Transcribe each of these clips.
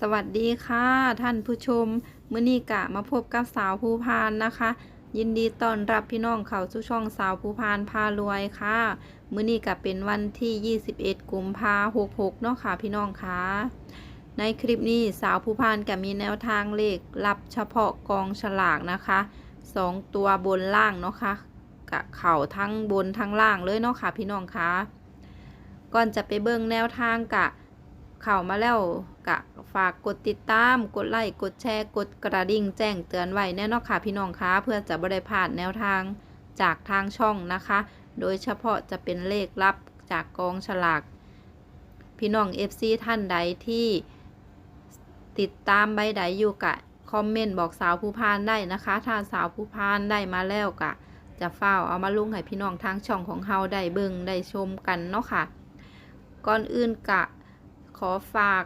สวัสดีค่ะท่านผู้ชมมื้อนี้กะมาพบกับสาวภูพานนะคะ ยินดีต้อนรับพี่น้องเข้าสู่ช่องสาวภูพานพารวยค่ะมื้อนี้กะเป็นวันที่ 21 กุมภา66เนาะค่ะพี่น้องค่ะในคลิปนี้สาวภูพานก็มีแนวทางเลขรับเฉพาะกองฉลากนะคะสองตัวบนล่างเนาะค่ะกะเข่าทั้งบนทั้งล่างเลยเนาะค่ะพี่น้องค่ะก่อนจะไปเบิ่งแนวทางกะเข้ามาแล้ว กะฝากกดติดตาม กดไลค์ กดแชร์ กดกระดิ่งแจ้งเตือนไว้แน่นอนค่ะพี่น้องคะเพื่อจะบริพลาดแนวทางจากทางช่องนะคะ โดยเฉพาะจะเป็นเลขลับจากกองฉลาก พี่น้อง FC ท่านใดที่ติดตามใบใดอยู่กะคอมเมนต์บอกสาวผู้พานได้นะคะ ถ้าสาวผู้พานได้มาแล้วกะ จะเฝ้าเอามาลุงให้พี่น้องทางช่องของเฮาได้เบิ่งได้ชมกันเนาะค่ะ ก่อนอื่นกะขอฝาก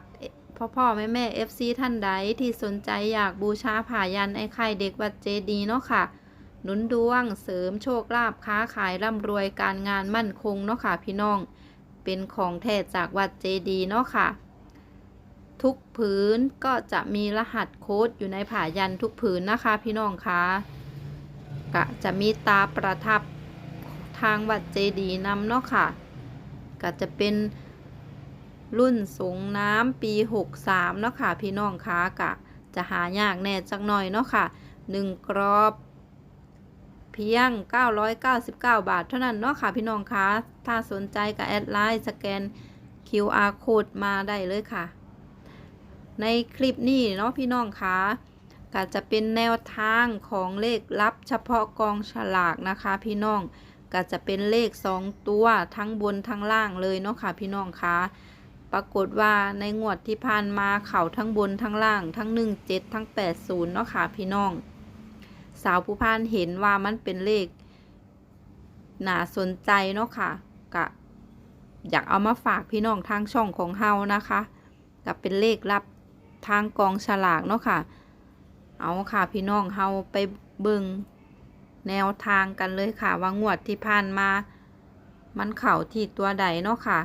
พ่อพ่อแม่แม่ FC ท่านใดที่สนใจอยากบูชาผ่ายันไอ้ไข่เด็กวัดเจดีเนาะค่ะ หนุนดวงเสริมโชคลาภค้าขายร่ำรวยการงานมั่นคงเนาะค่ะพี่น้อง เป็นของแท้จากวัดเจดีเนาะค่ะ ทุกผืนก็จะมีรหัสโค้ดอยู่ในผ่ายันทุกผืนนะคะพี่น้องคะก็จะมีตาประทับทางวัดเจดีนำเนาะค่ะ ก็จะเป็น รุ่นสูงน้ำปี63เนาะค่ะ พี่น้องคะกะ จะหายากแน่จักหน่อยเนาะค่ะ1กรอบ เพียง 999 บาท เท่านั้นเนาะค่ะ พี่น้องคะถ้าสนใจก็แอดไลน์สแกน QR code มาได้เลยค่ะ ในคลิปนี้เนาะพี่น้องคะก็จะเป็นแนวทางของเลขลับเฉพาะกองฉลากนะคะ พี่น้องก็จะเป็นเลข 2 ตัวทั้งบนทั้งล่างเลยเนาะค่ะ พี่น้องคะ ปรากฏว่าในงวดที่ผ่านมาเข่าทั้งบนทั้งล่างทั้ง1 7ทั้ง80เนาะค่ะพี่น้อง สาวผู้พานเห็นว่ามันเป็นเลขน่าสนใจเนาะค่ะกะอยากเอามาฝากพี่น้องทางช่องของเฮานะคะกับเป็นเลขรับทางกองฉลากเนาะค่ะ เอาค่ะพี่น้องเฮาไปเบิ่งแนวทางกันเลยค่ะว่างวดที่ผ่านมา มันเข่าที่ตัวใดเนาะค่ะ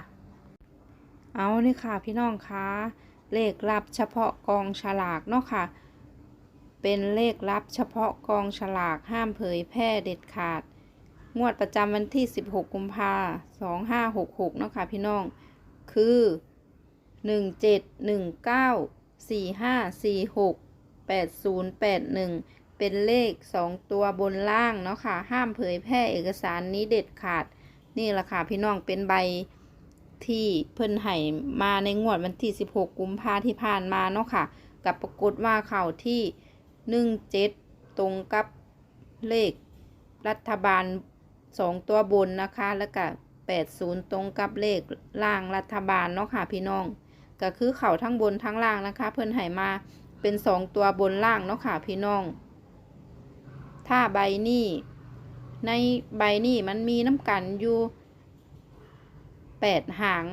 เอานี่ค่ะพี่น้องคะเลขลับเฉพาะกองฉลากเนาะค่ะ เป็นเลขลับเฉพาะกองฉลากห้ามเผยแพร่เด็ดขาด งวดประจำวันที่ 16 กุมภา2566เนาะค่ะพี่น้อง คือ 171945468081 เป็นเลข 2 ตัวบนล่างเนาะค่ะ ห้ามเผยแพร่เอกสารนี้เด็ดขาด นี่แหละค่ะพี่น้องเป็นใบ ที่เพิ่นให้มาในงวดวันที่ 16 กุมภาที่ผ่านมาเนาะค่ะ กับปรากฏว่าเข่าที่ 17 ตรงกับเลขรัฐบาล 2 ตัวบนนะคะ แล้วก็80 ตรงกับเลขล่างรัฐบาลเนาะค่ะพี่น้อง ก็คือเข่าทั้งบนทั้งล่างนะคะ เพิ่นให้มาเป็น 2 ตัวบนล่างเนาะค่ะพี่น้อง ถ้าใบนี้ในใบนี้มันมีน้ำกันอยู่ แปดหาง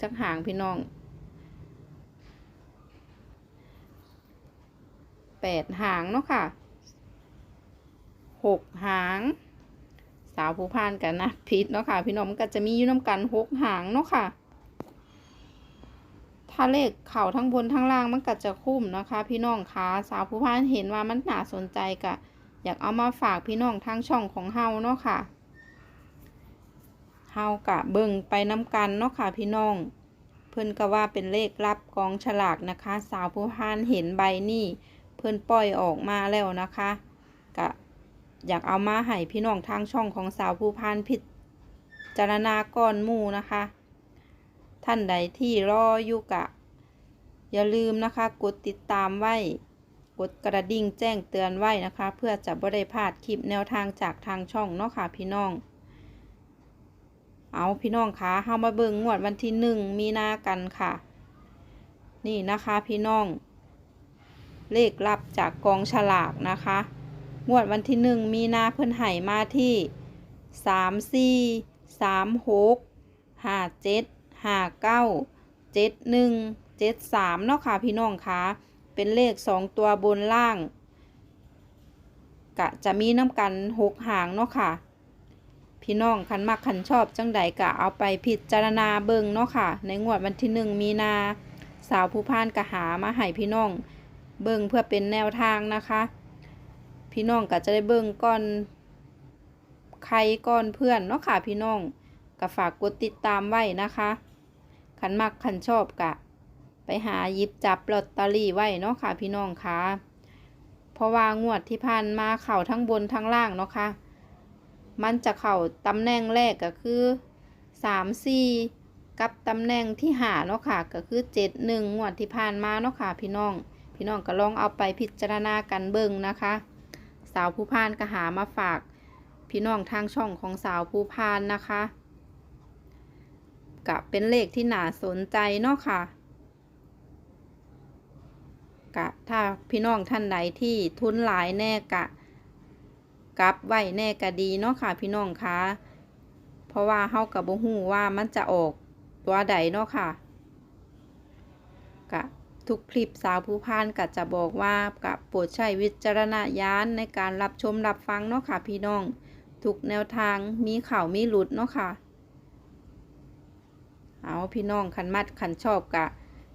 จักหางพี่น้องแปดหางเนาะค่ะหกหาง สาวผู้พานกันนะพิษเนาะค่ะ พี่น้องมันก็จะมีอยู่น้ำกันหกหางเนาะค่ะถ้าเลขเข่าทั้งบนทั้งล่างมันก็จะคุ้มนะคะ พี่น้องคะสาวผู้พานเห็นว่ามันน่าสนใจกะอยากเอามาฝากพี่น้องทางช่องของเฮาเนาะค่ะ เฮากะเบิ่งไปน้ำกันเนาะค่ะพี่น้อง เพิ่นก็ว่าเป็นเลขลับกองฉลากนะคะ สาวผู้พานเห็นใบนี่เพิ่นปล่อยออกมาแล้วนะคะกะอยากเอามาให้พี่น้องทางช่องของสาวผู้พานพิจารณาก่อนมู่นะคะ ท่านใดที่รออยู่กะ อย่าลืมนะคะกดติดตามไว้กดกระดิ่งแจ้งเตือนไว้นะคะ เพื่อจะบ่ได้พลาดคลิปแนวทางจากทางช่องเนาะค่ะพี่น้อง เอาพี่น้องคะเฮามาเบิ่งงวดวันที่หนึ่งมีนากันค่ะ นี่นะคะพี่น้อง เลขลับจากกองฉลากนะคะ งวดวันที่หนึ่งมีนาเพิ่นไห่มาที่สามสี่สามหกห้าเจ็ดห้าเก้าเจ็ดหนึ่งเจ็ดสามเนาะค่ะพี่น้องคะเป็นเลขสองตัวบนล่างกะจะมีน้ำกันหกหางเนาะค่ะ พี่น้องคันมักคันชอบจังใดกะเอาไปพิจารณาเบิ่งเนาะค่ะ ในงวดวันที่หนึ่งมีนา สาวผู้พานกะหามาให้พี่น้อง เบิ่งเพื่อเป็นแนวทางนะคะ พี่น้องก็จะได้เบิ่งก่อนใครก่อนเพื่อนเนาะค่ะพี่น้องก็ฝากกดติดตามไว้นะคะขันมักขันชอบกะ ไปหายิบจับลอตเตอรี่ไว้เนาะค่ะพี่น้องคะเพราะว่างวดที่ผ่านมาเข่าทั้งบนทั้งล่างเนาะค่ะ มันจะเข่าตำแหน่งแรกก็คือสามสี่กับตำแหน่งที่หาเนาะค่ะ ก็คือเจ็ดหนึ่งงวดที่ผ่านมาเนาะค่ะ พี่น้อง พี่น้องก็ลองเอาไปพิจารณากันเบิ่งนะคะ สาวผู้พานก็หามาฝาก พี่น้องทางช่องของสาวผู้พานนะคะกะเป็นเลขที่น่าสนใจเนาะค่ะกะถ้าพี่น้องท่านใดที่ทุนหลายแน่กะ กลับไว้แน่ก็ดีเนาะค่ะพี่น้องคะเพราะว่าเฮากับบ่ฮู้ว่ามันจะออกตัวใดเนาะค่ะกะทุกคลิปสาวผู้พานก็จะบอกว่ากะโปรดใช้วิจารณญาณในการรับชมรับฟังเนาะค่ะพี่น้อง ทุกแนวทางมีข่าวมีหลุดเนาะค่ะ เอาพี่น้องขันมัดขันชอบกะ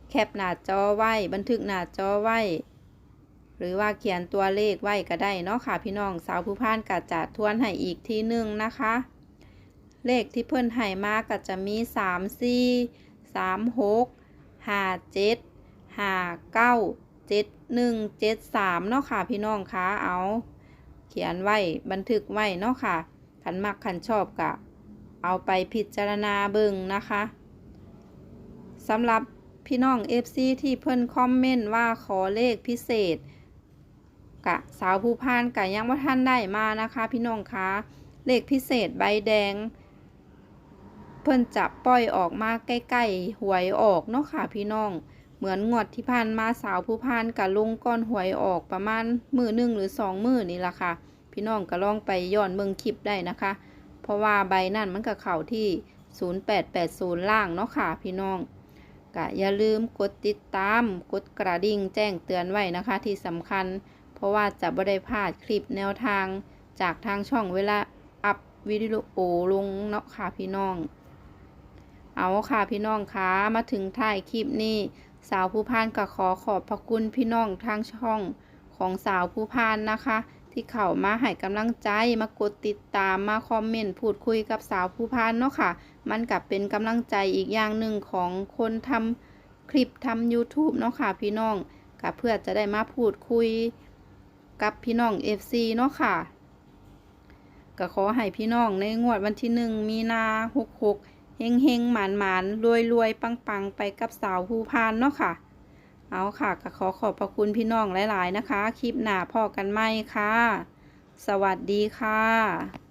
แคปหน้าจอไว้ บันทึกหน้าจอไว้ หรือว่าเขียนตัวเลขไว้ก็ได้เนาะค่ะ พี่น้องสาวผู้พานกะจะทวนให้อีกทีหนึ่งนะคะ เลขที่เพิ่นให้มาก็จะมีสามสี่สามหกห้าเจ็ดห้าเก้าเจ็ดหนึ่งเจ็ดสามเนาะค่ะ พี่น้องคะเอา เขียนไว้บันทึกไว้เนาะค่ะขันมักขันชอบกะเอาไปพิจารณาเบิ่งนะคะสำหรับพี่น้อง FC ที่เพิ่นคอมเมนต์ว่าขอเลขพิเศษ กะสาวผู้พานกะยังว่าท่านได้มานะคะ พี่น้องคะเลขพิเศษใบแดง เพิ่นจะปล่อยออกมาใกล้ๆหวยออกเนาะค่ะพี่น้อง เหมือนงวดที่ผ่านมาสาวผู้พานกะลงก้อนหวยออกประมาณมือหนึ่งหรือสองมือนี่ละค่ะ พี่น้องก็ลองไปย้อนเบิ่งคลิปได้นะคะ เพราะว่าใบนั่นมันก็เข่าที่ 0880 ล่างเนาะค่ะพี่น้องก็อย่าลืมกดติดตามกดกระดิ่งแจ้งเตือนไว้นะคะที่สำคัญ เพราะว่าจะบ่ได้พลาดคลิปแนวทางจากทางช่องเวลาอัพวิดีโอลงเนาะค่ะพี่น้อง เอาค่ะพี่น้องคะมาถึงท้ายคลิปนี้ สาวผู้พานก็ขอขอบพระคุณพี่น้องทางช่องของสาวผู้พานนะคะ ที่เข้ามาให้กำลังใจมากดติดตามมาคอมเมนต์พูดคุยกับสาวผู้พานเนาะค่ะ มันกับเป็นกำลังใจอีกอย่างหนึ่งของคนทำคลิปทำ YouTube เนาะค่ะพี่น้องกับเพื่อจะได้มาพูดคุย กับพี่น้อง FC เนาะค่ะก็ขอให้พี่น้องในงวดวันที่หนึ่งมีนาหกหกเฮงเฮงหมานหมานรวยรวยปังปังไปกับสาวผู้พานเนาะค่ะ เอาค่ะก็ขอขอบพระคุณพี่น้องหลาย ๆ นะคะ คลิปหน้าพอกันไหมค่ะ สวัสดีค่ะ